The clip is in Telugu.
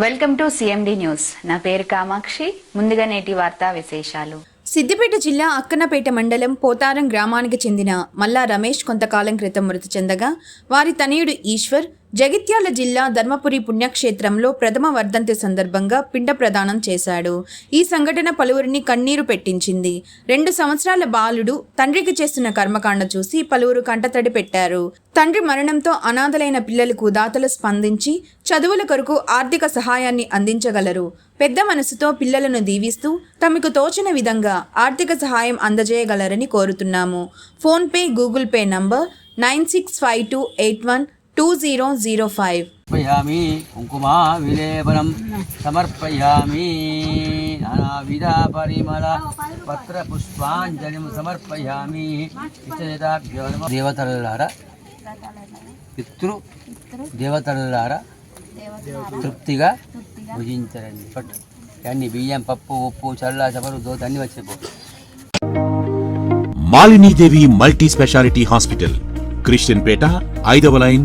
Welcome to CMD news. నా పేరు కామాక్షి. ముందుగా నేటి వార్తా విశేషాలు. సిద్దిపేట జిల్లా అక్కనపేట మండలం పోతారం గ్రామానికి చెందిన మల్లా రమేష్ కొంతకాలం క్రితం మృతి చెందగా వారి తనయుడు ఈశ్వర్ జగిత్యాల జిల్లా ధర్మపురి పుణ్యక్షేత్రంలో ప్రథమ వర్ధంతి సందర్భంగా పిండ ప్రదానం చేశాడు. ఈ సంఘటన పలువురిని కన్నీరు పెట్టించింది. రెండు సంవత్సరాల బాలుడు తండ్రికి చేస్తున్న కర్మకాండ చూసి పలువురు కంటతడి పెట్టారు. తండ్రి మరణంతో అనాథలైన పిల్లలకు దాతలు స్పందించి చదువుల కొరకు ఆర్థిక సహాయాన్ని అందించగలరు. పెద్ద మనసుతో పిల్లలను దీవిస్తూ తమకు తోచిన విధంగా ఆర్థిక సహాయం అందజేయగలరని కోరుతున్నాము. PhonePe Google Pay number nine six five two eight one two zero zero five సమర్పయామి కుంకుమా విలేపనం సమర్పయామి నానావిధ పరిమళ పత్ర పుష్పాంజలిం సమర్పయామి ఇతరేతాభ్యో నమః. దేవతలారా పితృ దేవతలారా తృప్తిగా భుజించరండి బట్ అన్ని బియ్యం పప్పు ఉప్పు చల్ల చపరు దోత అన్ని వచ్చేపో Malinidevi multi speciality hospital Christian Peta ఐదవ line